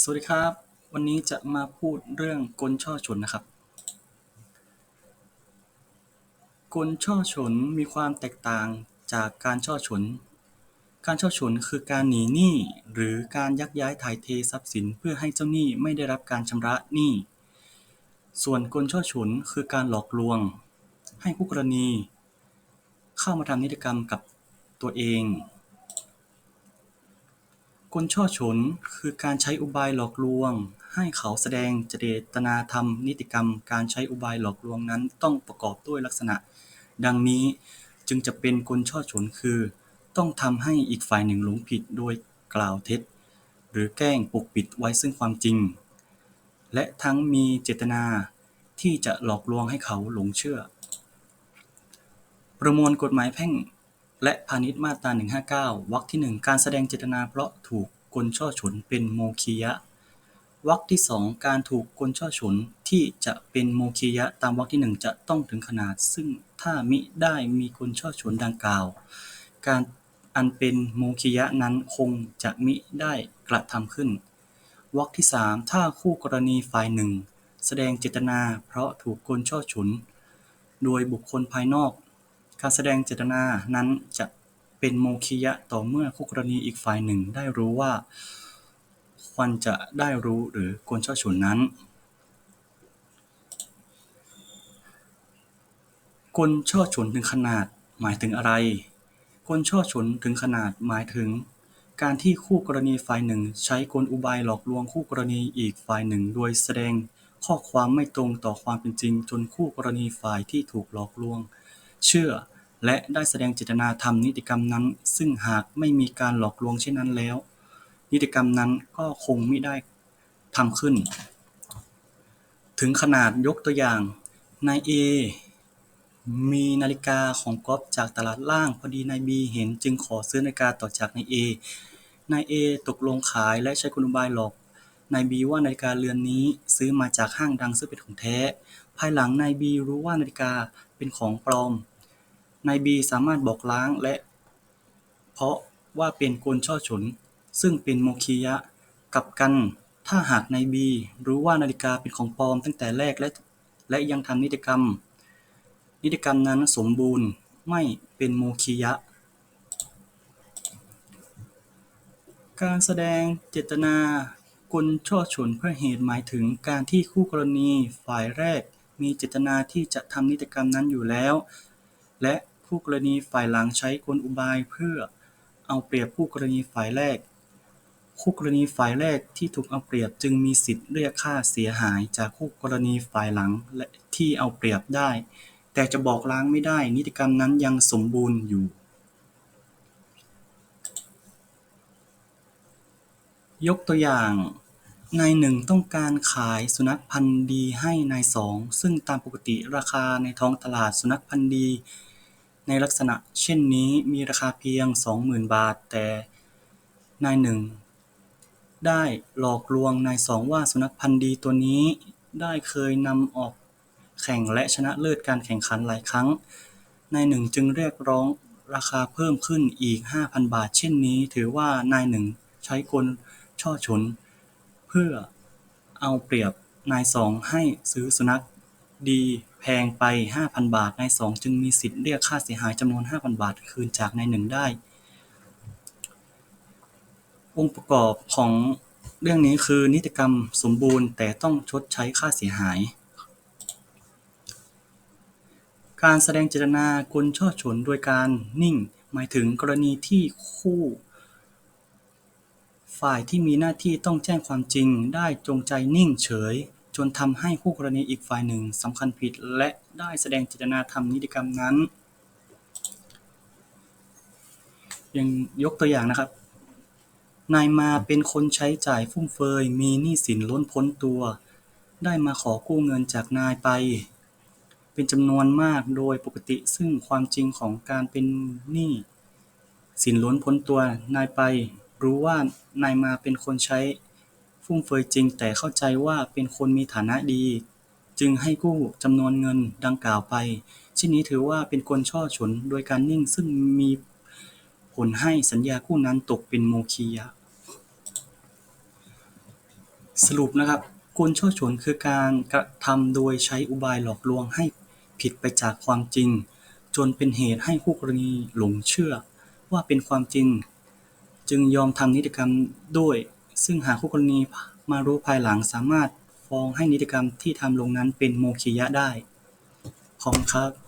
สวัสดีครับ วันนี้จะมาพูดเรื่องกลช่อฉนนะครับ กลช่อฉนมีความแตกต่างจากการช่อฉน การช่อฉนคือการหนีหนี้หรือการยักย้ายถ่ายเททรัพย์สินเพื่อให้เจ้าหนี้ไม่ได้รับการชำระหนี้ ส่วนกลช่อฉนคือการหลอกลวง ให้คู่กรณี เข้ามาทำนิติกรรมกับตัวเอง กลช่อฉนคือการใช้อุบายหลอกลวงให้เขาแสดงเจตนาทำนิติกรรม การใช้อุบายหลอกลวงนั้นต้องประกอบด้วยลักษณะ ดังนี้จึงจะเป็นกลช่อฉนคือ ต้องทำให้อีกฝ่ายหนึ่งหลงผิดโดยกล่าวเท็จ หรือแกล้งปกปิดไว้ซึ่งความจริง และทั้งมีเจตนาที่จะหลอกลวงให้เขาหลงเชื่อ ประมวลกฎหมายแพ่ง และพาณิชย์ มาตรา 159 วรรคที่ 1 การแสดงเจตนาเพราะถูกกลช่อฉนเป็นโมคียะวรรคที่ 2 การถูกกลช่อฉนที่จะเป็นโมคียะตามวรรคที่ 1 จะต้องถึงขนาด ซึ่งถ้ามิได้มีกลช่อฉนดังกล่าว การอันเป็นโมคียะนั้นคงจะมิได้กระทำขึ้น วรรคที่ 3 ถ้าคู่กรณีฝ่ายหนึ่ง แสดงเจตนาเพราะถูกกลช่อฉนโดยบุคคลภายนอก การแสดงเจตนานั้นจะเป็นโมคียะต่อเมื่อคู่กรณีอีกฝ่ายหนึ่งได้รู้ว่าควรจะได้รู้หรือกลช่อฉนนั้น กลช่อฉนถึงขนาดหมายถึงอะไร กลช่อฉนถึงขนาดหมายถึง การที่คู่กรณีฝ่ายหนึ่ง ใช้กลอุบายหลอกลวงคู่กรณีอีกฝ่ายหนึ่ง โดยแสดงข้อความไม่ตรงต่อความเป็นจริง จนคู่กรณีฝ่ายที่ถูกหลอกลวง เชื่อ และได้แสดงเจตนาทำนิติกรรมนั้น ซึ่งหากไม่มีการหลอกลวงเช่นนั้นแล้ว นิติกรรมนั้นก็คงไมิได้ทำขึ้น ถึงขนาดยกตัวอย่างนายเอมีนาฬิกาของก๊อฟจากตลาดล่างพอดีนายบีเห็นจึงขอซื้อนาฬิกาต่อจากนายเอนายเอตกลงขายและใช้กลอุบายหลอกนายบีว่านาฬิกาเรือนนี้ซื้อมาจากห้างดังซึ่งเป็นของแท้ ภายหลังนายบีรู้ว่านาฬิกาเป็นของปลอม นายบีสามารถบอกล้างและเพราะว่าเป็นกลช่อฉนซึ่งเป็นโมคียะกลับกัน ถ้าหากนายบีรู้ว่านาฬิกาเป็นของปลอมตั้งแต่แรกและและยังทำนิติกรรม นิติกรรมนั้นสมบูรณ์ไม่เป็นโมคียะการแสดงเจตนากลช่อฉนเพื่อเหตุหมายถึงการที่คู่กรณีฝ่ายแรกมีเจตนาที่จะทำนิติกรรมนั้นอยู่แล้ว และ คู่กรณีฝ่ายหลังใช้กลอุบายเพื่อเอาเปรียบคู่กรณีฝ่ายแรก คู่กรณีฝ่ายแรกที่ถูกเอาเปรียบจึงมีสิทธิ์เรียกค่าเสียหายจากคู่กรณีฝ่ายหลังและที่เอาเปรียบได้ แต่จะบอกล้างไม่ได้ นิติกรรมนั้นยังสมบูรณ์อยู่ ยกตัวอย่างนายหนึ่งต้องการขายสุนัขพันธุ์ดีให้นายสองซึ่งตามปกติราคาในท้องตลาดสุนัขพันธุ์ดี ในลักษณะเช่นนี้มีราคาเพียงสองหมื่นบาท แต่นายหนึ่งได้หลอกลวงนายสองว่าสุนัขพันธุ์ดีตัวนี้ได้เคยนำออกแข่งและชนะเลิศการแข่งขันหลายครั้ง นายหนึ่งจึงเรียกร้องราคาเพิ่มขึ้นอีกห้าพันบาท เช่นนี้ ถือว่านายหนึ่งใช้กลช่อฉน เพื่อเอาเปรียบนายสองให้ซื้อสุนัขดี แพงไป ห้าพัน บาท นายสองจึงมีสิทธิเรียกค่าเสียหายจำนวน ห้าพัน บาท คืนจากนายหนึ่งได้ องค์ประกอบของเรื่องนี้คือนิติกรรมสมบูรณ์ แต่ต้องชดใช้ค่าเสียหาย การแสดงเจตนากลช่อฉนโดยการนิ่ง หมายถึงกรณีที่คู่ ฝ่ายที่มีหน้าที่ต้องแจ้งความจริงได้จงใจนิ่งเฉย จนทำให้คู่กรณีอีกฝ่ายหนึ่งสำคัญผิด และได้แสดงเจตนาทำนิติกรรมนั้นย่างยกตัวอย่างนะครับ นายมาเป็นคนใช้จ่ายฟุ่มเฟือยมีหนี้สินล้นพ้นตัว ได้มาขอกู้เงินจากนายไป เป็นจำนวนมากโดยปกติซึ่งความจริงของการเป็นหนี้สินล้นพ้นตัวนายไป รู้ว่านายมาเป็นคนใช้ ฟุ่มเฟือยจริงแต่เข้าใจว่าเป็นคนมีฐานะดี จึงให้กู้จำนวนเงินดังกล่าวไป เช่นนี้ถือว่าเป็นกลช่อฉนโดยการนิ่ง ซึ่งมีผลให้สัญญากู้นั้นตกเป็นโมคียะสรุปนะครับกลช่อฉนคือการกระทำโดยใช้อุบายหลอกลวงให้ผิดไปจากความจริง จนเป็นเหตุให้คู่กรณีหลงเชื่อว่าเป็นความจริง จึงยอมทำนิติกรรมด้วย ซึ่งหากคู่กรณีมารู้ภายหลัง สามารถฟ้องให้นิติกรรมที่ทำลงนั้นเป็นโมฆะได้ ขอบคุณครับ